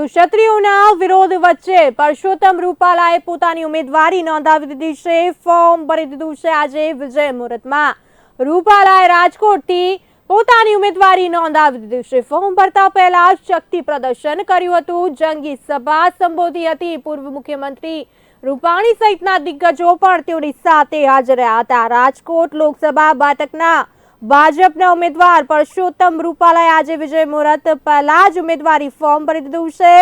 તો ક્ષત્રિયોના વિરોધ વચ્ચે પરસોત્તમ રૂપાલાએ પોતાની ઉમેદવારી નોંધાવી દીધી છે. ફોર્મ ભરી દીધું છે આજે વિજય મુહૂર્તમાં. રૂપાલાએ રાજકોટથી પોતાની ઉમેદવારી નોંધાવી દીધી છે. ફોર્મ ભરતા પહેલા શક્તિ પ્રદર્શન કર્યું હતું. જંગી સભા સંબોધી હતી. પૂર્વ મુખ્યમંત્રી રૂપાણી સહિતના દિગ્ગજો પણ તેઓની સાથે હાજર રહ્યા હતા. રાજકોટ લોકસભા બેઠકના ભાજપના ઉમેદવાર પરસોત્તમ રૂપાલાએ આજે વિજય મુહૂર્ત પહેલા જ ઉમેદવારી ફોર્મ ભરી દીધું છે.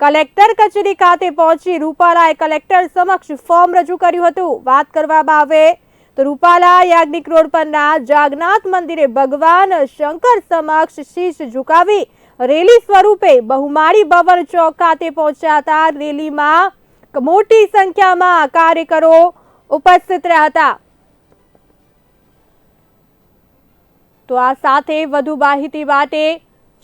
કલેક્ટર કચેરી ખાતે પહોંચી રૂપાલાએ કલેક્ટર સમક્ષ ફોર્મ રજૂ કર્યું હતું. વાત કરવામાં આવે તો રૂપાલા યાજ્ઞિક રોડ પરના જાગનાથ મંદિરે ભગવાન શંકર સમક્ષ શીશ ઝુકાવી રેલી સ્વરૂપે બહુમાળી ભવન ચોક ખાતે પહોંચ્યા હતા. રેલીમાં મોટી સંખ્યામાં કાર્યકરો ઉપસ્થિત રહ્યા હતા. તો આ સાથે વધુ માહિતી માટે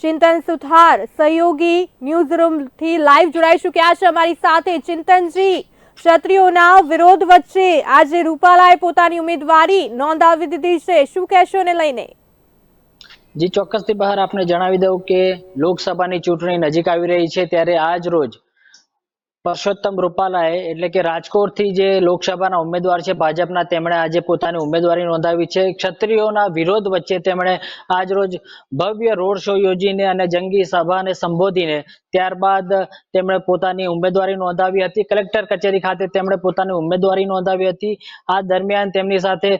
ચિંતન સુથાર સહયોગી ન્યૂઝ રૂમથી લાઈવ જોડાઈ ચૂક્યા છે. અમારી સાથે ચિંતનજી, ક્ષત્રિયોના વિરોધ વચ્ચે આજે રૂપાલાએ પોતાની ઉમેદવારી નોંધાવી દીધી છે. શું કહેશો ને લઈને? જી, ચોક્કસથી બહાર આપને જણાવી દઉં કે લોકસભાની ચૂંટણી નજીક આવી રહી છે. ત્યારે આજ રોજ પરસોત્તમ રૂપાલાએ એટલે કે રાજકોટથી જે લોકસભાના ઉમેદવાર છે ભાજપના, તેમણે આજે પોતાની ઉમેદવારી નોંધાવી છે. ક્ષત્રિયોના વિરોધ વચ્ચે તેમણે આજ રોજ ભવ્ય રોડ શો યોજીને અને જંગી સભાને સંબોધીને ત્યારબાદ તેમણે પોતાની ઉમેદવારી નોંધાવી હતી. કલેક્ટર કચેરી ખાતે તેમણે પોતાની ઉમેદવારી નોંધાવી હતી. આ દરમિયાન તેમની સાથે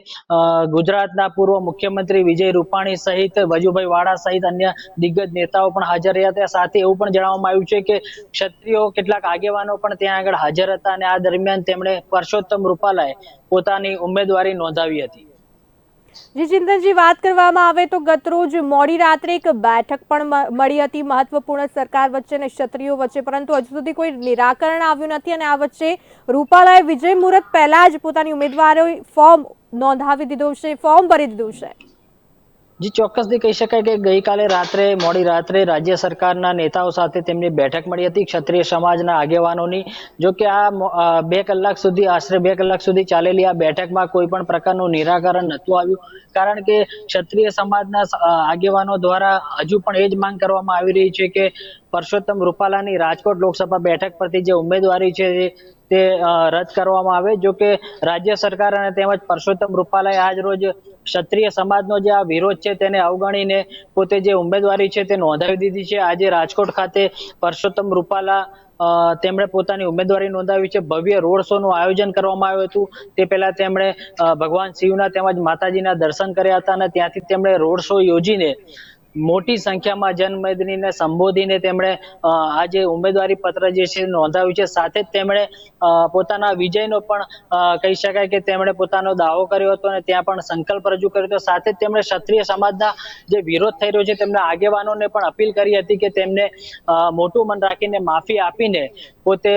ગુજરાતના પૂર્વ મુખ્યમંત્રી વિજય રૂપાણી સહિત, વજુભાઈ વાળા સહિત અન્ય દિગ્ગજ નેતાઓ પણ હાજર રહ્યા હતા. સાથે એવું પણ જણાવવામાં આવ્યું છે કે ક્ષત્રિયો કેટલાક આગેવાનો પણ ત્યાં આગળ હાજર હતા અને આ દરમિયાન તેમણે પરસોત્તમ રૂપાલાએ પોતાની ઉમેદવારી નોંધાવી હતી. જી ચિંતનજી વાત કરવામાં આવે તો ગતરોજ મોડી રાત્રે એક બેઠક પણ મળી હતી. મહત્વપૂર્ણ સરકાર વચ્ચે અને ક્ષત્રિયો વચ્ચે, પરંતુ હજુ સુધી કોઈ નિરાકરણ આવ્યું નથી અને આ વચ્ચે રૂપાલાએ વિજય મુહૂર્ત પહેલા જ પોતાની ઉમેદવારી ફોર્મ નોંધાવી દીધું છે, ફોર્મ ભરી દીધું છે. જી, ચોક્કસથી કહી શકાય કે ગઈકાલે રાત્રે, મોડી રાત્રે રાજ્ય સરકારના નેતાઓ સાથે તેમની બેઠક મળી હતી. ક્ષત્રિય સમાજના આગેવાનોની, જો કે આ બે કલાક સુધી, આશરે બે કલાક સુધી ચાલેલી આ બેઠકમાં કોઈ પણ પ્રકારનું નિરાકરણ નહોતું આવ્યું. કારણ કે ક્ષત્રિય સમાજના આગેવાનો દ્વારા હજુ પણ એ જ માંગ કરવામાં આવી રહી છે કે પરસોત્તમ રૂપાલાની રાજકોટ લોકસભા બેઠક પરથી જે ઉમેદવારી છે તે રદ કરવામાં આવે. જો કે રાજ્ય સરકાર અને તેમજ પરસોત્તમ રૂપાલાએ આજ રોજ ક્ષત્રિય સમાજનો જે આ વિરોધ છે તેને અવગણીને પોતે જે ઉમેદવારી છે તે નોંધાવી દીધી છે. આજે રાજકોટ ખાતે પરસોત્તમ રૂપાલા તેમણે પોતાની ઉમેદવારી નોંધાવી છે. ભવ્ય રોડ શો નું આયોજન કરવામાં આવ્યું હતું. તે પહેલા તેમણે ભગવાન શિવના તેમજ માતાજીના દર્શન કર્યા હતા અને ત્યાંથી તેમણે રોડ શો યોજીને મોટી સંખ્યામાં જનમેદનીને સંબોધીને તેમણે આ આજે ઉમેદવારી પત્ર જે છે નોંધાવ્યું છે, સાથે જ તેમણે પોતાના વિજયનો પણ કહી શકાય કે તેમણે પોતાનો દાવો કર્યો હતો અને ત્યાં પણ સંકલ્પ રજૂ કર્યો હતો. સાથે જ તેમણે ક્ષત્રિય સમાજના જે વિરોધ થઈ રહ્યો છે, તેમના આગેવાનોને પણ અપીલ કરી હતી કે તેમને મોટું મન રાખીને માફી આપીને પોતે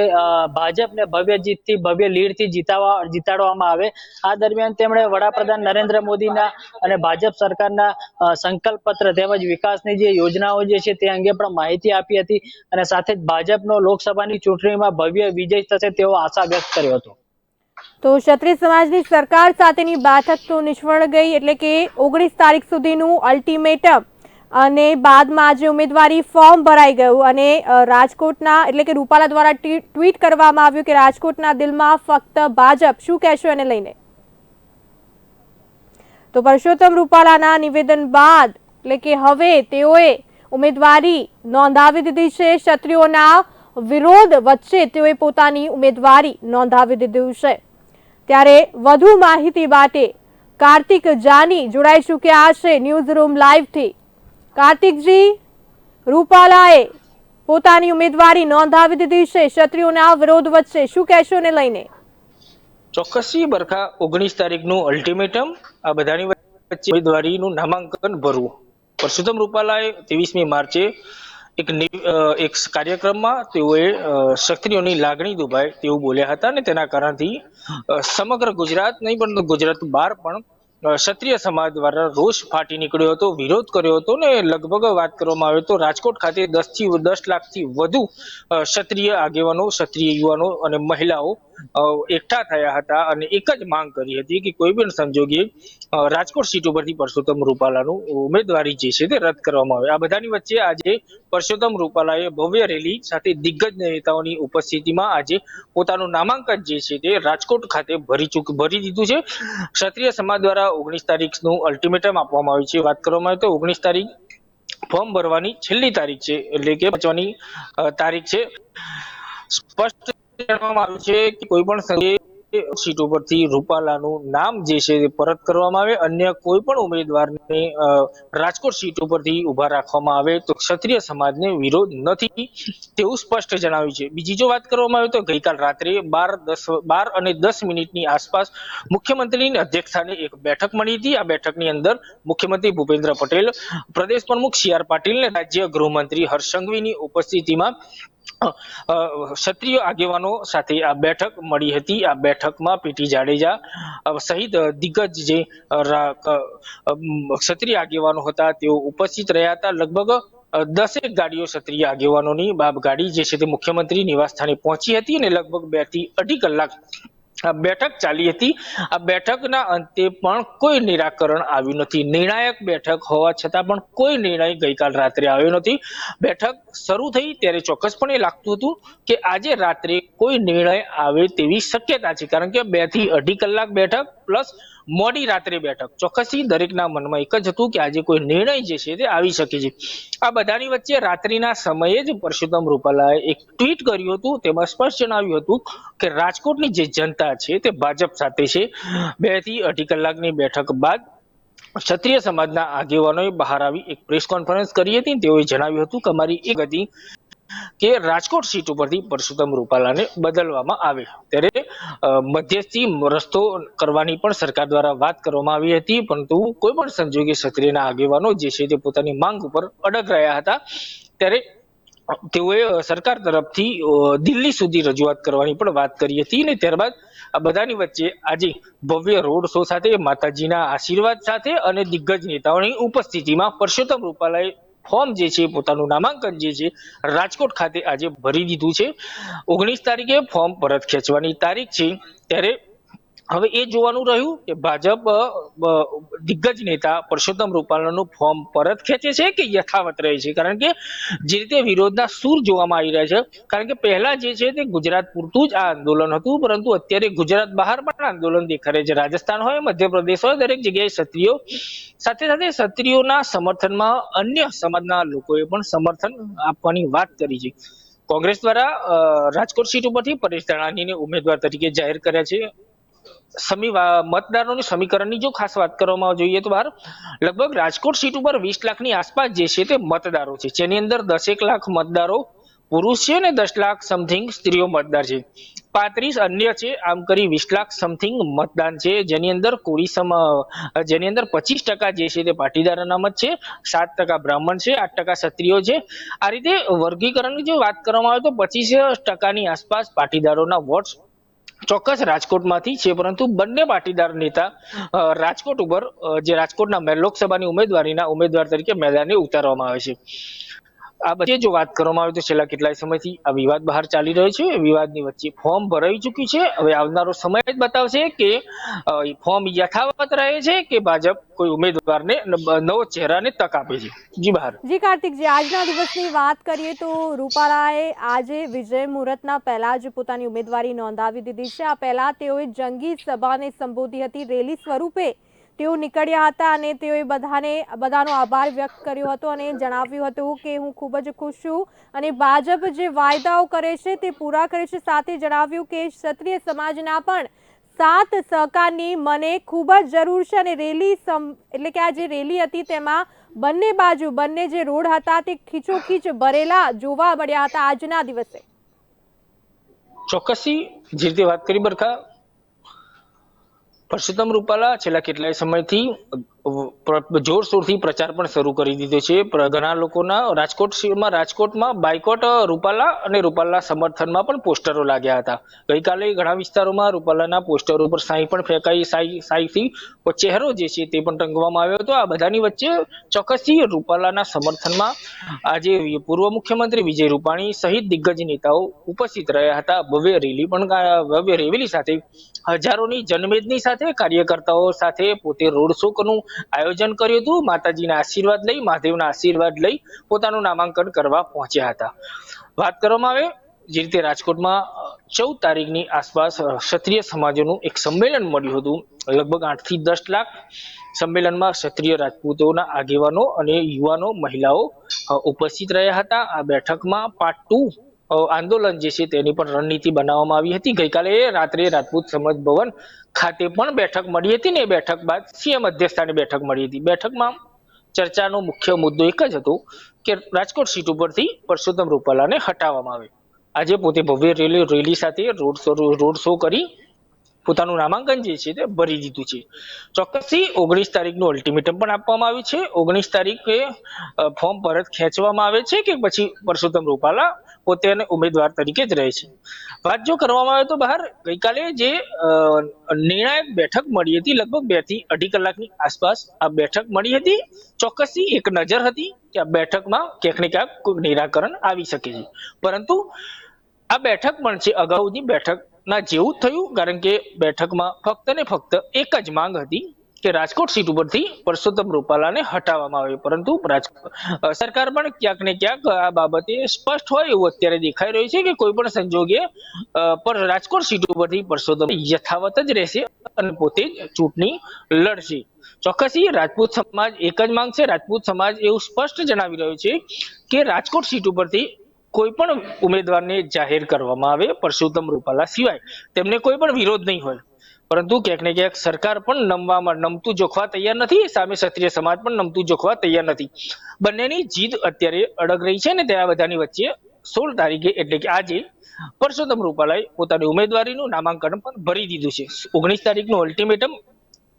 ભાજપને ભવ્ય જીતથી, ભવ્ય લીડથી જીતાવા, જીતાડવામાં આવે. આ દરમિયાન તેમણે વડાપ્રધાન નરેન્દ્ર મોદીના અને ભાજપ સરકારના સંકલ્પ પત્ર તેમજ વિકાસની જે યોજનાઓ જે છે તે અંગે પણ માહિતી આપી હતી અને સાથે ભાજપનો લોકસભાની ચૂંટણીમાં ભવ્ય વિજય થશે તેવો આશા વ્યક્ત કર્યો હતો. તો ક્ષત્રિય સમાજની સરકાર સાથેની બેઠક તો નિષ્ફળ ગઈ એટલે કે ઓગણીસ તારીખ સુધીનું અલ્ટિમેટમ અને બાદમાં આજે ઉમેદવારી ફોર્મ ભરાઈ ગયું અને રાજકોટના એટલે કે રૂપાલા દ્વારા ટ્વીટ કરવામાં આવ્યું કે રાજકોટના દિલમાં ફક્ત ભાજપ. શું કહેશો એને લઈને? તો પરસોત્તમ રૂપાલાના નિવેદન બાદ એટલે કે હવે તેઓએ ઉમેદવારી નોંધાવી દીધી છે, ક્ષત્રિયોના વિરોધ વચ્ચે તેઓએ પોતાની ઉમેદવારી નોંધાવી દીધું છે. ત્યારે વધુ માહિતી માટે કાર્તિક જાની જોડાઈ ચૂક્યા છે ન્યૂઝ રૂમ લાઈવથી. કાર્તિકજી, રૂપાલાએ પોતાની ઉમેદવારી નોંધાવી દીધી છે ક્ષત્રિયોના વિરોધ વચ્ચે. શું કહેશો ને લઈને? ચોક્કસી બરખા ઓગણીસ તારીખનું અલ્ટિમેટમ આ બધાની વચ્ચે ઉમેદવારીનું નામાંકન ભરવું. પરસોત્તમ રૂપાલાએ ત્રેવીસમી માર્ચે એક એક કાર્યક્રમમાં તેઓએ ક્ષત્રિયોની લાગણી દુભાય તેવું બોલ્યા હતા અને તેના કારણથી સમગ્ર ગુજરાત, નહીં પણ ગુજરાત બહાર પણ ક્ષત્રિય સમાજ દ્વારા રોષ ફાટી નીકળ્યો હતો, વિરોધ કર્યો હતો ને લગભગ વાત કરવામાં આવે તો રાજકોટ ખાતે દસથી દસ લાખથી વધુ ક્ષત્રિય આગેવાનો, ક્ષત્રિય યુવાનો અને મહિલાઓ એકઠા થયા હતા અને એક જ માંગ કરી હતી કે કોઈ પણ સંજોગે રાજકોટ સીટ ઉપરથી પરસોત્તમ રૂપાલાનું ઉમેદવારી જે છે તે રદ કરવામાં આવે. આ બધાની વચ્ચે આજે પરસોત્તમ રૂપાલાએ ભવ્ય રેલી સાથે દિગ્ગજ નેતાઓની ઉપસ્થિતિમાં આજે પોતાનું નામાંકન જે છે તે રાજકોટ ખાતે ભરી ચૂક, ભરી દીધું છે. ક્ષત્રિય સમાજ દ્વારા ઓગણીસ તારીખનું અલ્ટિમેટમ આપવામાં આવ્યું છે. વાત કરવામાં આવે તો ઓગણીસ તારીખ ફોર્મ ભરવાની છેલ્લી તારીખ છે, એટલે કે પહોંચવાની તારીખ છે. સ્પષ્ટ જણાવવામાં આવ્યું છે કે કોઈ પણ સીટ ઉપરથી રૂપાલાનું નામ જે છે પરત કરવામાં આવે, અન્ય કોઈ પણ ઉમેદવારને રાજકોટ સીટ ઉપરથી ઊભા રાખવામાં આવે તો ક્ષત્રિય સમાજને વિરોધ નથી તેવું સ્પષ્ટ જણાવ્યું છે. બીજી જો વાત કરવામાં આવે તો ગઈકાલ રાત્રે બાર દસ, બાર અને દસ મિનિટની આસપાસ મુખ્યમંત્રીની અધ્યક્ષતાને એક બેઠક મળી હતી. આ બેઠકની અંદર મુખ્યમંત્રી ભૂપેન્દ્ર પટેલ, પ્રદેશ પ્રમુખ સી આર પાટીલ અને રાજ્ય ગૃહમંત્રી હર્ષ સંઘવીની ઉપસ્થિતિમાં ક્ષત્રિય આગેવાનો સાથે આ બેઠક મળી હતી. આ બેઠકમાં પીટી જાડેજા સહિત દિગ્ગજ જે ક્ષત્રિય આગેવાનો હતા, તેઓ ઉપસ્થિત રહ્યા હતા. લગભગ દસેક ગાડીઓ ક્ષત્રિય આગેવાનોની બાપ ગાડી જે છે તે મુખ્યમંત્રી નિવાસ સ્થાને પહોંચી હતી અને લગભગ બેથી અઢી કલાક આ બેઠક ચાલી હતી. આ બેઠકના અંતે પણ કોઈ નિરાકરણ આવ્યું નથી. નિર્ણાયક બેઠક હોવા છતાં પણ કોઈ નિર્ણય ગઈકાલ રાત્રે આવ્યો નથી. બેઠક શરૂ થઈ ત્યારે ચોક્કસપણે લાગતું હતું કે આજે રાત્રે કોઈ નિર્ણય આવે તેવી શક્યતા છે. કારણ કે બેથી અઢી કલાક બેઠક પ્લસ મોડી રાત્રે બેઠક. ચોક્કસથી દરેકના મનમાં એક જ હતું કે આજે કોઈ નિર્ણય જે છે તે આવી શકે છે. આ બધાની વચ્ચે રાત્રિના સમયે જ પરસોત્તમ રૂપાલાએ એક ટ્વીટ કર્યું હતું. તેમાં સ્પષ્ટ જણાવ્યું હતું કે રાજકોટની જે જનતા છે તે ભાજપ સાથે છે. બેથી અઢી કલાકની બેઠક બાદ ક્ષત્રિય સમાજના આગેવાનોએ બહાર આવી એક પ્રેસ કોન્ફરન્સ કરી હતી. તેઓએ જણાવ્યું હતું કે અમારી એક હતી કે રાજકોટ સીટ ઉપરથી પરસોત્તમ રૂપાલાને બદલવામાં આવે. ત્યારે મધ્યસ્થી રસ્તો કરવાની પણ સરકાર દ્વારા વાત કરવામાં આવી હતી, પરંતુ કોઈ પણ સંજોગે ક્ષત્રિયના આગેવાનો જે છે તે પોતાની માંગ ઉપર અડગ રહ્યા હતા. ત્યારે તેઓએ સરકાર તરફથી દિલ્હી સુધી રજૂઆત કરવાની પણ વાત કરી હતી અને ત્યારબાદ આ બધાની વચ્ચે આજે ભવ્ય રોડ શો સાથે, માતાજીના આશીર્વાદ સાથે અને દિગ્ગજ નેતાઓની ઉપસ્થિતિમાં પરસોત્તમ રૂપાલાએ ફોર્મ જે છે પોતાનું નામાંકન જે છે, રાજકોટ ખાતે આજે ભરી દીધું છે. ઓગણીસ તારીખે ફોર્મ પરત ખેંચવાની તારીખ છે. ત્યારે હવે એ જોવાનું રહ્યું કે ભાજપ દિગ્ગજ નેતા પરસોત્તમ રૂપાલાનું ફોર્મ પરત ખેંચે છે કે યથાવત રહે છે? કારણ કે જે રીતે વિરોધના સૂર જોવામાં આવી રહ્યા છે, કારણ કે પહેલા જે છે તે ગુજરાત પૂરતું જ આ આંદોલન હતું, પરંતુ અત્યારે ગુજરાત બહાર પણ આંદોલન રહ્યું છે. રાજસ્થાન હોય, મધ્યપ્રદેશ હોય, દરેક જગ્યાએ ક્ષત્રિયો, સાથે સાથે ક્ષત્રિયોના સમર્થનમાં અન્ય સમાજના લોકોએ પણ સમર્થન આપવાની વાત કરી છે. કોંગ્રેસ દ્વારા રાજકોટ સીટ ઉપરથી પરેશ ધાનાણીને ઉમેદવાર તરીકે જાહેર કર્યા છે. સમી મતદારોની સમીકરણની જો ખાસ વાત કરવામાં જોઈએ તો બહાર, લગભગ રાજકોટ સીટ ઉપર વીસ લાખની આસપાસ જે છે તે મતદારો છે. જેની અંદર દસેક લાખ મતદારો પુરુષ છે અને દસ લાખ સમથિંગ સ્ત્રીઓ મતદાર છે. પાંત્રીસ અન્ય છે, આમ કરી વીસ લાખ સમથિંગ મતદાન છે. જેની અંદર કોળી સમ જેની અંદર પચીસ ટકા જે છે તે પાટીદાર અનામત છે, સાત ટકા બ્રાહ્મણ છે, આઠ ટકા ક્ષત્રિયો છે. આ રીતે વર્ગીકરણની જો વાત કરવામાં આવે તો પચીસ ટકાની આસપાસ પાટીદારોના વોટ ચોક્કસ રાજકોટમાંથી છે, પરંતુ બંને પાટીદાર નેતા રાજકોટ ઉપર જે રાજકોટના લોકસભાની ઉમેદવારીના ઉમેદવાર તરીકે મેદાને ઉતારવામાં આવે છે. આ બધી જો વાત કરવામાં આવે તો છેલ્લા કેટલાય સમયથી આ વિવાદ બહાર ચાલી રહ્યો છે. વિવાદની વચ્ચે ફોર્મ ભરાઈ ચૂક્યું છે. હવે આવનારો સમય જ બતાવશે કે ફોર્મ યથાવત રહે છે કે ભાજપ કોઈ ઉમેદવારને નવો ચહેરાને તક આપે છે? જી બહાર. જી કાર્તિકજી આજના દિવસની વાત કરીએ તો રૂપાલાએ આજે વિજય મુહૂર્તના પહેલા જ પોતાની ઉમેદવારી નોંધાવી દીધી છે. આ પહેલા તેઓએ જંગી સભાને સંબોધી હતી. રેલી સ્વરૂપે તેઓ નીકળ્યા હતા અને તેઓએ બધાને, બધાનો આભાર વ્યક્ત કર્યો હતો અને જણાવ્યું હતું કે હું ખૂબ જ ખુશ છું અને ભાજપ જે વાયદાઓ કરે છે તે પૂરા કરે છે. સાથે જણાવ્યું કે ક્ષત્રિય સમાજના પણ સાત સહકારની મને ખૂબ જ જરૂર છે અને રેલી સમ, એટલે કે આ જે રેલી હતી તેમાં બંને બાજુ, બંને જે રોડ હતા તે ખીચોખીચ ભરેલા જોવા મળ્યા હતા આજના દિવસે. ચોક્કસથી જે રીતે વાત કરી બરખા પરસોત્તમ રૂપાલા છેલ્લા કેટલાય સમયથી જોરશોરથી પ્રચાર પણ શરૂ કરી દીધો છે. ઘણા લોકોના રાજકોટમાં રાજકોટમાં બાયકોટ રૂપાલા અને રૂપાલા સમર્થનમાં પણ પોસ્ટરો લાગ્યા હતા. ગઈકાલે ઘણા વિસ્તારોમાં રૂપાલાના પોસ્ટરો પર સાઈ પણ ફેંકાઈ, સાઈ, સાઈથી ચહેરો જે છે તે પણ ટંગવામાં આવ્યો હતો. આ બધાની વચ્ચે ચોક્કસથી રૂપાલાના સમર્થનમાં આજે પૂર્વ મુખ્યમંત્રી વિજય રૂપાણી સહિત દિગ્ગજ નેતાઓ ઉપસ્થિત રહ્યા હતા. ભવ્ય રેલી પણ ભવ્ય રેલી સાથે હજારોની જનમેદની સાથે કાર્યકર્તાઓ સાથે પોતે રોડ શો નું આયોજન કર્યું હતું. માતાજીના આશીર્વાદ લઈ, મહાદેવના આશીર્વાદ લઈ પોતાનું નામાંકન કરવા પહોંચ્યા હતા. વાત કરવામાં આવે જે રીતે રાજકોટમાં ચૌદ તારીખની આસપાસ ક્ષત્રિય સમાજોનું એક સંમેલન મળ્યું હતું. લગભગ આઠથી દસ લાખ સંમેલનમાં ક્ષત્રિય રાજપૂતોના આગેવાનો અને યુવાનો, મહિલાઓ ઉપસ્થિત રહ્યા હતા. આ બેઠકમાં પાર્ટ ટુ આંદોલન જે છે તેની પણ રણનીતિ બનાવવામાં આવી હતી. ગઈકાલે રાત્રે રાજપૂત સમાજ ભવન ખાતે પણ બેઠક મળી હતી ને એ બેઠક બાદ સીએમ અધ્યક્ષતાની બેઠક મળી હતી. બેઠકમાં ચર્ચાનો મુખ્ય મુદ્દો એક જ હતો કે રાજકોટ સીટ ઉપરથી પરસોત્તમ રૂપાલાને હટાવવામાં આવે. આજે પોતે ભવ્ય રેલી રેલી સાથે રોડ શો રોડ શો કરી પોતાનું નામાંકન જે છે તે ભરી દીધું છે. ચોક્કસથી ઓગણીસ તારીખનું અલ્ટિમેટમ પણ આપવામાં આવ્યું છે. ઓગણીસ તારીખે ફોર્મ પરત ખેંચવામાં આવે છે કે પછી પરસોત્તમ રૂપાલા પોતે એને ઉમેદવાર તરીકે જ રહે છે. વાત જો કરવામાં આવે તો બહાર, ગઈકાલે જે નિર્ણાયક બેઠક મળી હતી, લગભગ બેથી અઢી કલાકની આસપાસ આ બેઠક મળી હતી. ચોક્કસથી એક નજર હતી કે આ બેઠકમાં ક્યાંક ને ક્યાંક કોઈ નિરાકરણ આવી શકે છે. પરંતુ આ બેઠક પણ છે અગાઉની બેઠકના જેવું જ થયું, કારણ કે બેઠકમાં ફક્ત ને ફક્ત એક જ માંગ હતી. કે રાજકોટ સીટ ઉપરથી પરસોત્તમ રૂપાલાને હટાવવામાં આવે. પરંતુ સરકાર પણ ક્યાંક ને ક્યાંક આ બાબતે સ્પષ્ટ હોય એવું અત્યારે દેખાઈ રહ્યું છે કે કોઈ પણ સંજોગે પર રાજકોટ સીટ ઉપરથી પરસોત્તમ યથાવત જ રહેશે અને પોતે જ ચૂંટણી લડશે. ચોક્કસી રાજપૂત સમાજ એક જ માંગ છે. રાજપૂત સમાજ એવું સ્પષ્ટ જણાવી રહ્યો છે કે રાજકોટ સીટ ઉપરથી કોઈ પણ ઉમેદવારને જાહેર કરવામાં આવે પરસોત્તમ રૂપાલા સિવાય. તેમને કોઈ પણ વિરોધ નહીં હોય. પરંતુ ક્યાંક ને ક્યાંક સરકાર પણ નમવામાં નમતું જોખવા તૈયાર નથી, સામે ક્ષત્રિય સમાજ પણ નમતું જોખવા તૈયાર નથી. બંનેની જીદ અત્યારે અડગ રહી છે ને ત્યાં બધાની વચ્ચે સોળ તારીખે એટલે કે આજે પરસોત્તમ રૂપાલાએ પોતાની ઉમેદવારીનું નામાંકન પણ ભરી દીધું છે. ઓગણીસ તારીખનું અલ્ટિમેટમ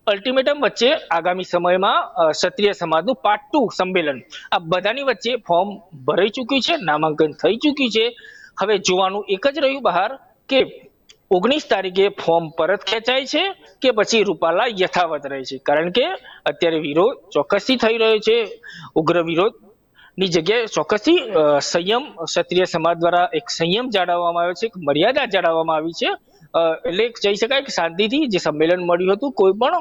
અલ્ટિમેટમ વચ્ચે આગામી સમયમાં ક્ષત્રિય સમાજનું પાર્ટ ટુ સંમેલન. આ બધાની વચ્ચે ફોર્મ ભરાઈ ચૂક્યું છે, નામાંકન થઈ ચૂક્યું છે. હવે જોવાનું એક જ રહ્યું બહાર કે ઓગણીસ તારીખે ફોર્મ પરત ખેંચાય છે કે પછી રૂપાલા યથાવત રહે છે? કારણ કે અત્યારે વિરોધ ચોક્કસથી થઈ રહ્યો છે. ઉગ્ર વિરોધની જગ્યાએ ચોક્કસથી સંયમ ક્ષત્રિય સમાજ દ્વારા એક સંયમ જાળવવામાં આવ્યો છે, એક મર્યાદા જાળવવામાં આવી છે. એટલે કહી શકાય કે શાંતિથી જે સંમેલન મળ્યું હતું, કોઈ પણ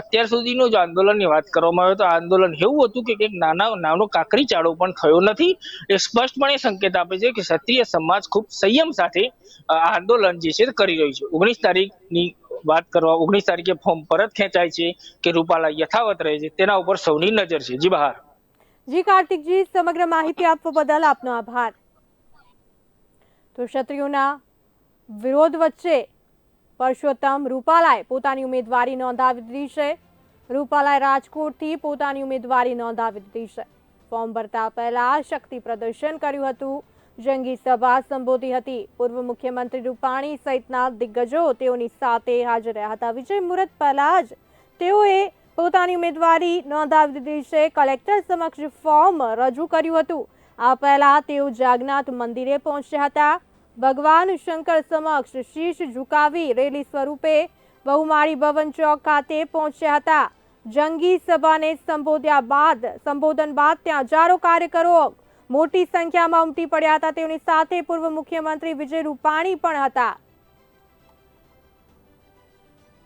અત્યાર સુધીનો જો આંદોલનની વાત કરવામાં આવે તો આંદોલન એવું હતું કે એક નાના, નાનો કાકરી ચાળો પણ થયો નથી. એ સ્પષ્ટપણે સંકેત આપે છે કે ક્ષત્રિય સમાજ ખૂબ સંયમ સાથે આ આંદોલન જે છે કરી રહ્યું છે. ઓગણીસ તારીખની વાત કરવા, ઓગણીસ તારીખે ફોર્મ પરત ખેંચાય છે કે રૂપાલા યથાવત રહે છે, તેના ઉપર સૌની નજર છે. જી બહાર. જી કાર્તિકજી, સમગ્ર માહિતી આપવા બદલ આપનો આભાર. તો ક્ષત્રિયોના વિરોધ વચ્ચે પરસોત્તમ રૂપાલાએ પોતાની ઉમેદવારી નોંધાવી દીધી છે. રૂપાલાએ રાજકોટથી પોતાની ઉમેદવારી નોંધાવી દીધી છે. ફોર્મ ભરતા પહેલા શક્તિ પ્રદર્શન કર્યું હતું. જંગી સભા સંબોધી હતી. પૂર્વ મુખ્યમંત્રી રૂપાણી સહિતના દિગ્ગજો તેઓની સાથે હાજર રહ્યા હતા. વિજય મુહૂર્ત પહેલા જ તેઓએ પોતાની ઉમેદવારી નોંધાવી દીધી છે. કલેક્ટર સમક્ષ ફોર્મ રજૂ કર્યું હતું. આ પહેલા તેઓ જાગનાથ મંદિરે પહોંચ્યા હતા. ભગવાન શંકર સમક્ષ શીશ ઝુકાવી રેલી સ્વરૂપે બહુમાળી ભવન ચોક ખાતે પહોંચ્યા હતા. જંગી સભાને સંબોધ્યા બાદ, સંબોધન બાદ ત્યાં હજારો કાર્યકરો મોટી સંખ્યામાં ઉમટી પડ્યા હતા. તેઓની સાથે પૂર્વ મુખ્યમંત્રી વિજય રૂપાણી પણ હતા.